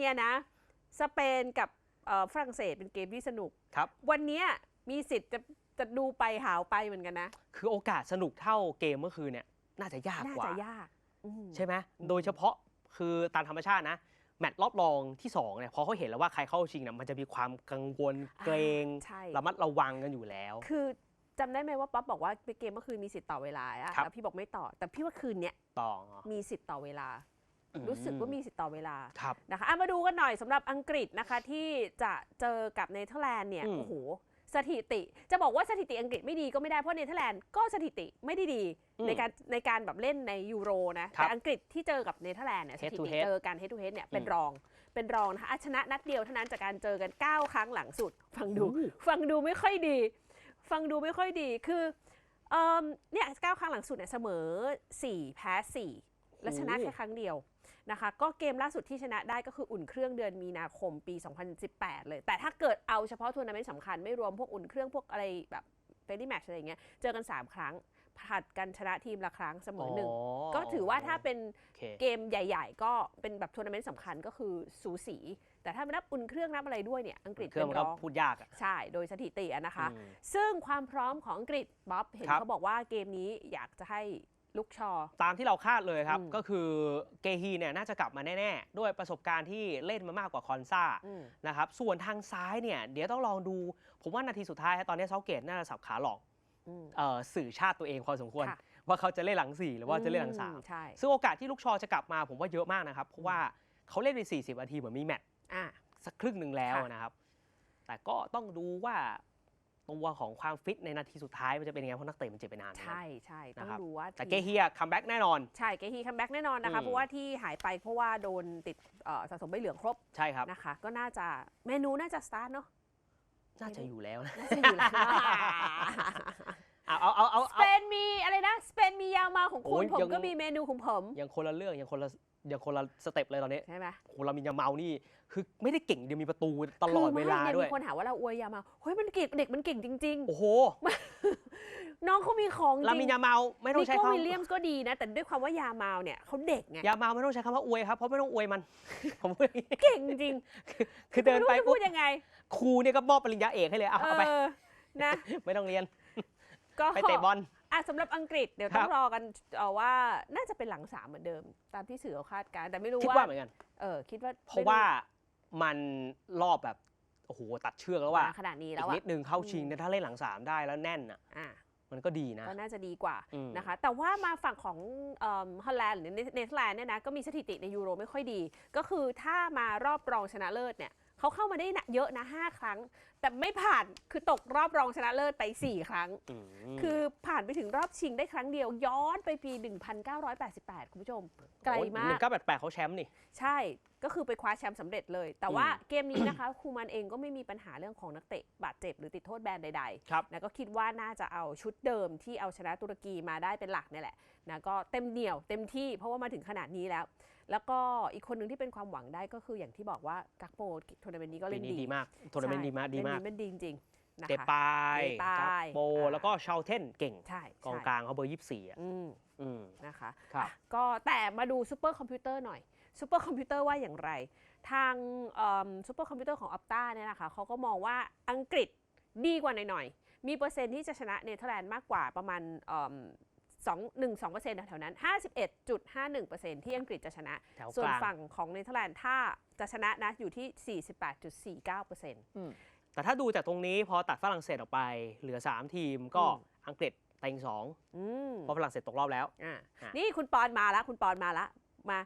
เนี่ยนะ สเปนกับเอ่อฝรั่งเศสเป็นเกมที่สนุก ครับ วันเนี้ยมีสิทธิ์จะจะดูไปหาวไปเหมือนกันนะ คือโอกาสสนุกเท่าเกมเมื่อคืนเนี่ย น่าจะยากน่ากว่าจะยากอืมใช่ไหมอืมโดยเฉพาะคือตามธรรมชาตินะ แมตช์รอบรองที่2เนี่ยพอเขาเห็นแล้วว่าใครเข้าชิงเนี่ยมันจะมีความกังวลเกรงใช่ระมัดระวังกันอยู่แล้ว คือจำได้ไหมว่าป๊อปบอกว่าเกมเมื่อคืนมีสิทธิ์ต่อเวลาอะครับแล้วพี่บอกไม่ต่อ แต่พี่ว่าคืนเนี้ยต่อมีสิทธิ์ต่อเวลาอืม รู้สึกว่ามีสิทธิ์ต่อเวลาครับนะคะอะมาดูกันหน่อยสำหรับอังกฤษนะคะที่จะเจอกับเนเธอร์แลนด์เนี่ยอืมโอ้โหสถิติจะบอกว่าสถิติอังกฤษไม่ดีก็ไม่ได้เพราะเนเธอร์แลนด์ก็สถิติไม่ได้ดีอืมในการในการแบบเล่นในยูโรนะครับแต่อังกฤษที่เจอกับเนเธอร์แลนด์เนี่ยส Head ถิ to ติ head เจอกัน head to head เนี่ยเป็นอืมรองเป็นรองนะคะอะชนะนัดเดียวเท่านั้นจากการเจอกัน 9 ครั้งหลังสุด ฟังดูโอ้ฟังดูไม่ค่อยดี ฟังดูไม่ค่อยดีคือเอิ่มเนี่ยเก้าครั้งหลังสุดเนี่ยเสมอ 4 แพ้ 4 และชนะแค่ครั้งเดียว นะคะ ก็เกมล่าสุดที่ชนะได้ก็คืออุ่นเครื่องเดือนมีนาคมปี 2018 เลย แต่ถ้าเกิดเอาเฉพาะทัวร์นาเมนต์สำคัญไม่รวมพวกอุ่นเครื่องพวกอะไรแบบเฟรนดี้แมชอะไรอย่างเงี้ย เจอกัน 3 ครั้งผัดกันชนะทีมละครั้งเสมอหนึ่ง ก็ถือว่าถ้าเป็นโอเคเกมใหญ่ ๆ ก็เป็นแบบทัวร์นาเมนต์สำคัญก็คือสูสี แต่ถ้าไม่นับอุ่นเครื่องนับอะไรด้วยเนี่ย อังกฤษเครื่เป็องนมันรก็องพูดยากอะใช่ โดยสถิติอะนะคะอืมซึ่งความพร้อมของอังกฤษบ๊อบเห็นครับเขาบอกว่าเกมนี้อยากจะให้ ลูกชอ ตามที่เราคาดเลยครับ อืมก็คือเกฮีเนี่ยน่าจะกลับมาแน่ ๆ ด้วยประสบการณ์ที่เล่นมามากกว่าคอนซ่าอืม นะครับ ส่วนทางซ้ายเนี่ยเดี๋ยวต้องลองดู ผมว่านาทีสุดท้ายตอนนี้เซาเกตน่าจะสับขาหลอกอืม เอ่อสื่อชาติตัวเองพอสมควร ค่ะ ว่าเขาจะเล่นหลัง4หรือว่าจะเล่นหลังอืมใช่3ซึ่งโอกาสที่ลูกชอจะกลับมาผมว่าเยอะมากนะครับ เพราะว่าเขาเล่นไป40นาทีเหมือนมีแมตช์อะ สักครึ่งหนึ่งแล้วค่ะ นะครับ แต่ก็ต้องดูว่า ตัวของความฟิตในนาทีสุดท้ายมันจะเป็นยังไงเพราะนักเตะมันเจ็บไปนานเหมือนกันใช่ใช่ต้องนะครับดูว่าแต่เกเฮียคัมแบ็กแน่นอนใช่เกฮีคัมแบ็กแน่นอนนะคะอืมเพราะว่าที่หายไปเพราะว่าโดนติดเอ่อสะสมใบเหลืองครบใช่ครับนะคะ ก็น่าจะเมนูน่าจะสตาร์ทเนาะน่าจะอยู่แล้วนะน่าจะอยู่แล้ว ผมยังก็มีเมนูของผมยังคนละเรื่องยังคนละยังคนละสเต็ปเลยตอนนี้ใช่ไหมโหเรามียาเมานี่ คือไม่ได้เก่งเดียวมีประตูตลอดคืเวไม่ลานี่ด้วยมีคนหาว่าเราอวยยาวมาเฮ้ยมันเก่งเด็กมันเก่งจริงโอ้โหๆน้องเขามีของจลาริงมินยาเมาไม่ต้องนิใช้โก้คำวิลเลียมส์ก็ดีนะ แต่ด้วยความว่ายาเมาเนี่ยเขาเด็กไงยาเมาไม่ต้องใช้คำว่าอวยครับเพราะไม่ต้องอวยมันผมพูดอย่างนี้เก่งจริง คือเดินไปม่รู้จะปุ๊พูบดยังไงครูเนี่ยก็มอบปริญญาเอกให้เลยเอาเอเอาไปอนะไม่ต้องเรียนก็ไปเตะบอล อะสำหรับอังกฤษเดี๋ยวครัต้อบงรอกันเอ่อว่าน่าจะเป็นหลังสามเหมือนเดิม ตามที่สื่อเขาคาดการณ์แต่ไม่รู้คิดว่าว่าเหมือนกัน เออคิดว่าเพราะว่ามันรอบแบบโอ้โหตัดเชือกแล้วว่ามาขนาดนี้อีแล้วกอะ นิดนึงเข้าชิงอืมเนี่ยถ้าเล่นหลังสามได้แล้วแน่นอะ อะ มันก็ดีนะ ก็น่าจะดีกว่าอืมนะคะ แต่ว่ามาฝั่งของเอิ่มฮอลแลนด์หรือเนเธอร์แลนด์เนี่ยนะก็มีสถิติในยูโรไม่ค่อยดี ก็คือถ้ามารอบรองชนะเลิศเนี่ย เขาเข้ามาได้นะเยอะนะ5ครั้ง แต่ไม่ผ่านคือตกรอบรองชนะเลิศไป 4 ครั้งอืมคือผ่านไปถึงรอบชิงได้ครั้งเดียว ย้อนไปปี 1988 คุณผู้ชม ไกลมาหนึ่กงเก้าแปดแปดเขาแชมป์นี่ ใช่ก็คือไปคว้าแชมป์สำเร็จเลย แต่ว่าอืมเกมนี้นะคะคูมันเองก็ไม่มีปัญหาเรื่องของนักเตะบาดเจ็บหรือติดโทษแบนใดครับ ๆนะก็คิดว่าน่าจะเอาชุดเดิมที่เอาชนะตุรกีมาได้เป็นหลักเนี่ยแหละนะก็เต็มเหนียวเต็มที่เพราะว่ามาถึงขนาดนี้แล้ว แล้วก็อีกคนหนึ่งที่เป็นความหวังได้ก็คืออย่างที่บอกว่ากักโปทัวร์นาเมนต์นี้ก็ปีเล่นนี้ดีดีมากทัวร์นาเมนต์ดีมากใช่ดีมากเล่นดีจริงๆนะเตคะปายเดปายกัปโปอ่าแล้วก็ชาวเทนเก่งใช่กองใช่กลางเขาเบอร์24อะอืมอืมนะคะครับอะก็แต่มาดูซูเปอร์คอมพิวเตอร์หน่อยซูเปอร์คอมพิวเตอร์ว่าอย่างไร ทางซูเปอร์คอมพิวเตอร์ของ Opta เนี่ยนะคะเขาก็มองว่าอังกฤษดีกว่าหน่อยๆมีเปอร์เซ็นต์ที่จะชนะเนเธอร์แลนด์มากกว่าประมาณ เอิ่มสองหนึ่งสองเปอร์เซ็นต์แถวๆนั้น 51.51เปอร์เซ็นต์ที่อังกฤษจะชนะแถวส่กวนลางฝั่งของเนเธอร์แลนด์ถ้าจะชนะนะอยู่ที่ 48.49เปอร์เซ็นต์แต่ถ้าดูจากตรงนี้พอตัดฝรั่งเศสออกไป เหลือ 3 ทีมก็อืมอังกฤษเต็งสองอืมเพราะฝรั่งเศสตกรอบแล้วอะอะนี่คุณปอนมาแล้ว คุณปอนมาละมา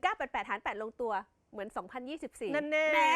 1988หาร8ลงตัวเหมือน 2024 นั่นแน่แน่